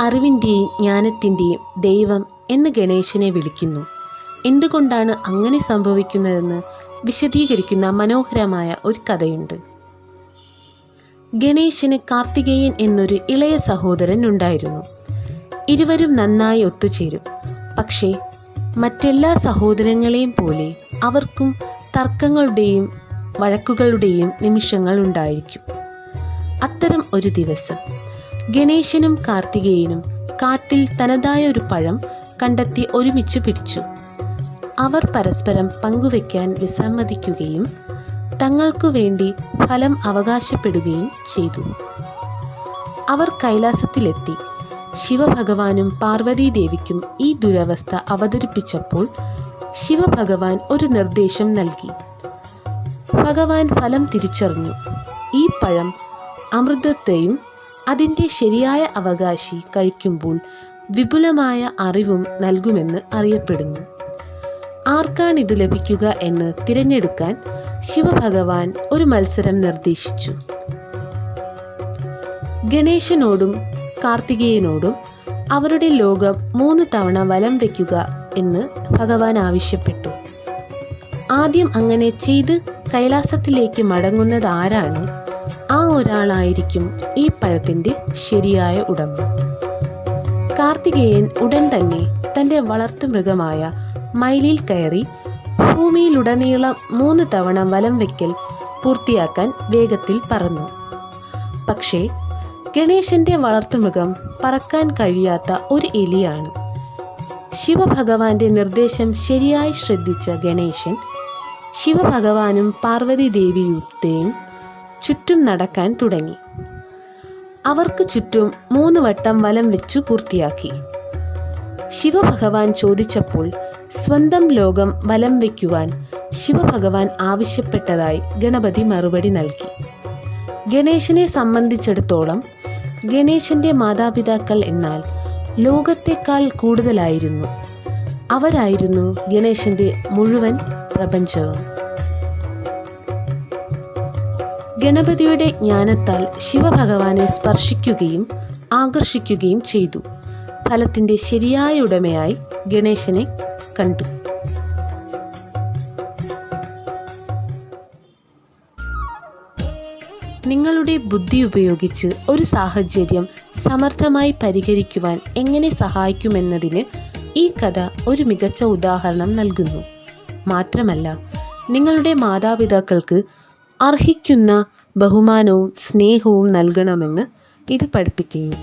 അറിവിന്റെയും ജ്ഞാനത്തിന്റെയും ദൈവം എന്ന് ഗണേശനെ വിളിക്കുന്നു. എന്തുകൊണ്ടാണ് അങ്ങനെ സംഭവിക്കുന്നതെന്ന് വിശദീകരിക്കുന്ന മനോഹരമായ ഒരു കഥയുണ്ട്. ഗണേശന് കാർത്തികേയൻ എന്നൊരു ഇളയ സഹോദരൻ ഉണ്ടായിരുന്നു. ഇരുവരും നന്നായി ഒത്തുചേരും. പക്ഷേ മറ്റെല്ലാ സഹോദരങ്ങളെയും പോലെ അവർക്കും തർക്കങ്ങളുടെയും വഴക്കുകളുടെയും നിമിഷങ്ങൾ ഉണ്ടായിരിക്കും. അത്തരം ഒരു ദിവസം ഗണേശനും കാർത്തികേയനും കാട്ടിൽ തനതായ ഒരു പഴം കണ്ടെത്തി ഒരുമിച്ച് പിടിച്ചു. അവർ പരസ്പരം പങ്കുവെക്കാൻ വിസമ്മതിക്കുകയും തങ്ങൾക്കു വേണ്ടി ഫലം അവകാശപ്പെടുകയും ചെയ്തു. അവർ കൈലാസത്തിലെത്തി. ശിവഭഗവാനും പാർവതീദേവിക്കും ഈ ദുരവസ്ഥ അവതരിപ്പിച്ചപ്പോൾ ശിവഭഗവാൻ ഒരു നിർദ്ദേശം നൽകി. ഭഗവാൻ ഫലം തിരിച്ചറിഞ്ഞു. ഈ പഴം അമൃതത്തെയും അതിന്റെ ശരിയായ അവകാശി കഴിക്കുമ്പോൾ വിപുലമായ അറിവും നൽകുമെന്ന് അറിയപ്പെടുന്നു. ആർക്കാണിത് ലഭിക്കുക എന്ന് തിരഞ്ഞെടുക്കാൻ ശിവഭഗവാൻ ഒരു മത്സരം നിർദ്ദേശിച്ചു. ഗണേശനോടും കാർത്തികേയനോടും അവരുടെ ലോകം മൂന്ന് തവണ വലം വയ്ക്കുക എന്ന് ഭഗവാൻ ആവശ്യപ്പെട്ടു. ആദ്യം അങ്ങനെ ചെയ്ത് കൈലാസത്തിലേക്ക് മടങ്ങുന്നത് ആരാണ്? ആ ഒരാളായിരിക്കും ഈ പഴത്തിന്റെ ശരിയായ ഉടമ. കാർത്തികേയൻ ഉടൻ തന്നെ തന്റെ വളർത്തുമൃഗമായ മയിലിൽ കയറി ഭൂമിയിലുടനീളം മൂന്ന് തവണ വലം വയ്ക്കൽ പൂർത്തിയാക്കാൻ വേഗത്തിൽ പറന്നു. പക്ഷേ ഗണേശന്റെ വളർത്തുമൃഗം പറക്കാൻ കഴിയാത്ത ഒരു എലിയാണ്. ശിവഭഗവാന്റെ നിർദ്ദേശം ശരിയായി ശ്രദ്ധിച്ച ഗണേശൻ ശിവഭഗവാനും പാർവതി ദേവിയുടെയും ചുറ്റും നടക്കാൻ തുടങ്ങി. അവർക്ക് ചുറ്റും മൂന്ന് വട്ടം വലം വെച്ചു പൂർത്തിയാക്കി. ശിവഭഗവാൻ ചോദിച്ചപ്പോൾ സ്വന്തം ലോകം വലം വയ്ക്കുവാൻ ശിവഭഗവാൻ ആവശ്യപ്പെട്ടതായി ഗണപതി മറുപടി നൽകി. ഗണേശനെ സംബന്ധിച്ചിടത്തോളം ഗണേശന്റെ മാതാപിതാക്കൾ എന്നാൽ ലോകത്തെക്കാൾ കൂടുതലായിരുന്നു. അവരായിരുന്നു ഗണേശന്റെ മുഴുവൻ പ്രപഞ്ചവും ഗണപതിയുടെ ജ്ഞാനത്താൽ ശിവഭഗവാനെ സ്പർശിക്കുകയും ആകർഷിക്കുകയും ചെയ്തു. ഫലത്തിന്റെ ശരിയായ ഉടമയായി ഗണേശനെ കണ്ടു. നിങ്ങളുടെ ബുദ്ധി ഉപയോഗിച്ച് ഒരു സാഹചര്യം സമർത്ഥമായി പരിഹരിക്കുവാൻ എങ്ങനെ സഹായിക്കുമെന്നതിന് ഈ കഥ ഒരു മികച്ച ഉദാഹരണം നൽകുന്നു. മാത്രമല്ല നിങ്ങളുടെ മാതാപിതാക്കൾക്ക് അർഹിക്കുന്ന ബഹുമാനവും സ്നേഹവും നൽകണമെന്ന് ഇത് പഠിപ്പിക്കുന്നു.